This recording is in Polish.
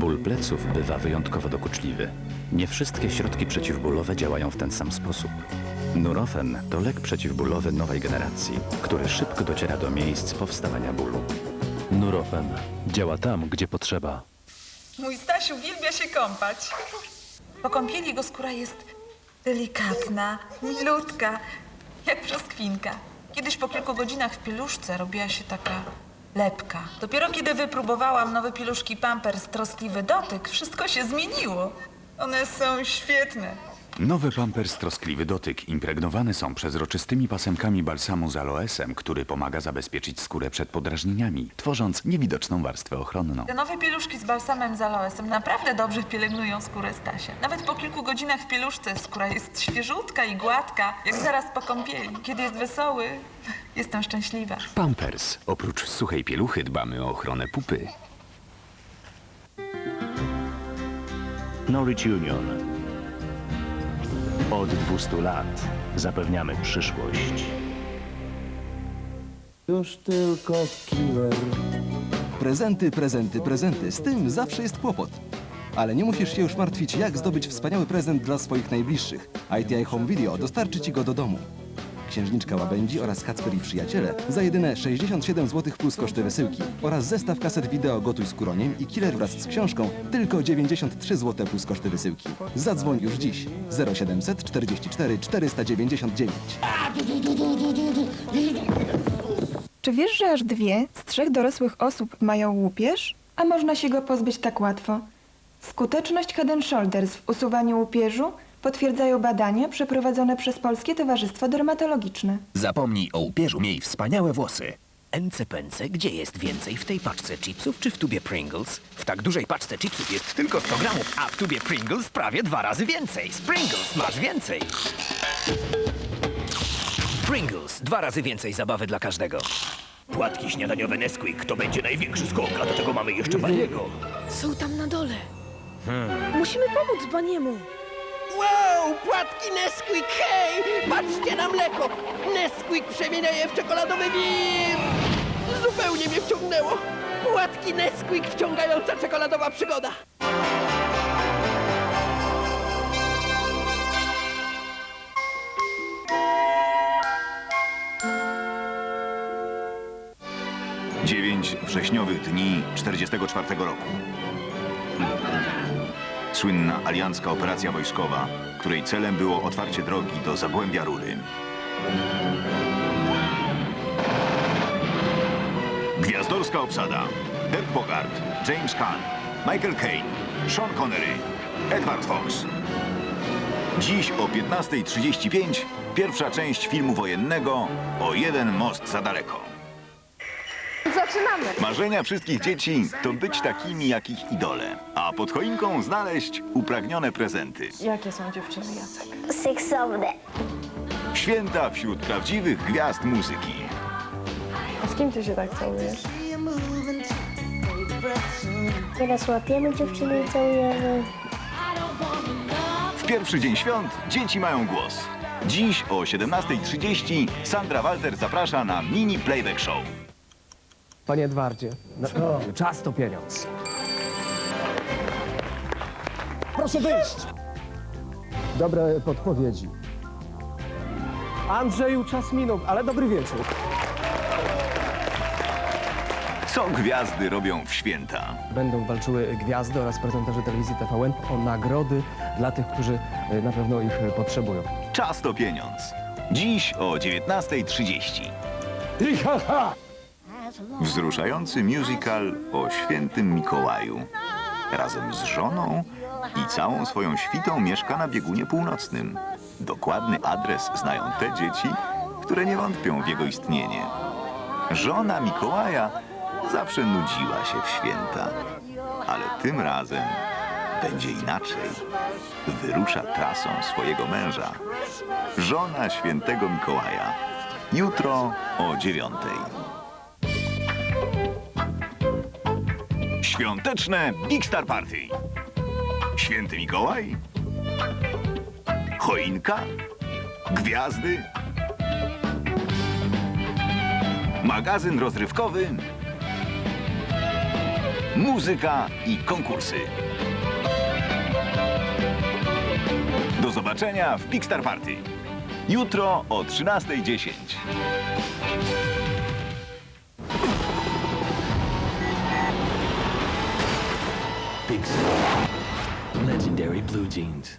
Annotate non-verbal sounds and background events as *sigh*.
Ból pleców bywa wyjątkowo dokuczliwy. Nie wszystkie środki przeciwbólowe działają w ten sam sposób. Nurofen to lek przeciwbólowy nowej generacji, który szybko dociera do miejsc powstawania bólu. Nurofen. Działa tam, gdzie potrzeba. Mój Stasiu uwielbia się kąpać. Po kąpieli jego skóra jest delikatna, milutka, jak brzoskwinka. Kiedyś po kilku godzinach w pieluszce robiła się taka lepka. Dopiero kiedy wypróbowałam nowe pieluszki Pampers Troskliwy Dotyk, wszystko się zmieniło. One są świetne. Nowy Pampers Troskliwy Dotyk impregnowane są przezroczystymi pasemkami balsamu z aloesem, który pomaga zabezpieczyć skórę przed podrażnieniami, tworząc niewidoczną warstwę ochronną. Te nowe pieluszki z balsamem z aloesem naprawdę dobrze pielęgnują skórę Stasia. Nawet po kilku godzinach w pieluszce skóra jest świeżutka i gładka, jak zaraz po kąpieli. Kiedy jest wesoły, *laughs* jestem szczęśliwa. Pampers. Oprócz suchej pieluchy dbamy o ochronę pupy. Norwich Union. Od 200 lat zapewniamy przyszłość. Już tylko killer. Prezenty, prezenty, prezenty. Z tym zawsze jest kłopot. Ale nie musisz się już martwić, jak zdobyć wspaniały prezent dla swoich najbliższych. ITI Home Video dostarczy Ci go do domu. Księżniczka Łabędzi oraz Kacper i Przyjaciele za jedyne 67 zł plus koszty wysyłki oraz zestaw kaset wideo Gotuj z Kuroniem i Killer wraz z książką tylko 93 zł plus koszty wysyłki. Zadzwoń już dziś 0700 44 499. Czy wiesz, że aż dwie z trzech dorosłych osób mają łupież? A można się go pozbyć tak łatwo. Skuteczność Head Shoulders w usuwaniu łupieżu potwierdzają badania przeprowadzone przez Polskie Towarzystwo Dermatologiczne. Zapomnij o upierzu, miej wspaniałe włosy. NCPNC, gdzie jest więcej w tej paczce chipsów czy w tubie Pringles? W tak dużej paczce chipsów jest tylko 100 gramów, a w tubie Pringles prawie dwa razy więcej. Z Pringles masz więcej. Pringles, dwa razy więcej zabawy dla każdego. Płatki śniadaniowe Nesquik to będzie największy skok, a do tego mamy jeszcze Baniego. Są tam na dole. Musimy pomóc Baniemu. Płatki Nesquik, hej! Patrzcie na mleko! Nesquik przemienia je w czekoladowy wir! Zupełnie mnie wciągnęło! Płatki Nesquik wciągająca czekoladowa przygoda! Dziewięć wrześniowych dni 44 roku. Słynna aliancka operacja wojskowa, której celem było otwarcie drogi do Zagłębia Rury. Gwiazdorska obsada. Dirk Bogart, James Caan, Michael Caine, Sean Connery, Edward Fox. Dziś o 15.35 pierwsza część filmu wojennego o jeden most za daleko. Zaczynamy. Marzenia wszystkich dzieci to być takimi jak ich idole, a pod choinką znaleźć upragnione prezenty. Jakie są dziewczyny, Jacek? Seksowne. Święta wśród prawdziwych gwiazd muzyki. A z kim ty się tak całujesz? Teraz łapiemy dziewczyny i całujemy. W pierwszy dzień świąt dzieci mają głos. Dziś o 17.30 Sandra Walter zaprasza na mini playback show. Panie Edwardzie, no, czas to pieniądz. Proszę wyjść! Dobre podpowiedzi. Andrzeju, czas minął, ale dobry wieczór. Co gwiazdy robią w święta? Będą walczyły gwiazdy oraz prezenterzy telewizji TVN o nagrody dla tych, którzy e, na pewno ich e, potrzebują. Czas to pieniądz. Dziś o 19.30. Wzruszający musical o świętym Mikołaju. Razem z żoną i całą swoją świtą mieszka na biegunie północnym. Dokładny adres znają te dzieci, które nie wątpią w jego istnienie. Żona Mikołaja zawsze nudziła się w święta, ale tym razem będzie inaczej. Wyrusza trasą swojego męża. Żona świętego Mikołaja. Jutro o dziewiątej. Świąteczne Big Star Party. Święty Mikołaj? Choinka? Gwiazdy? Magazyn rozrywkowy muzyka i konkursy. Do zobaczenia w Pixar Party. Jutro o 13.10. Legendary Blue Jeans.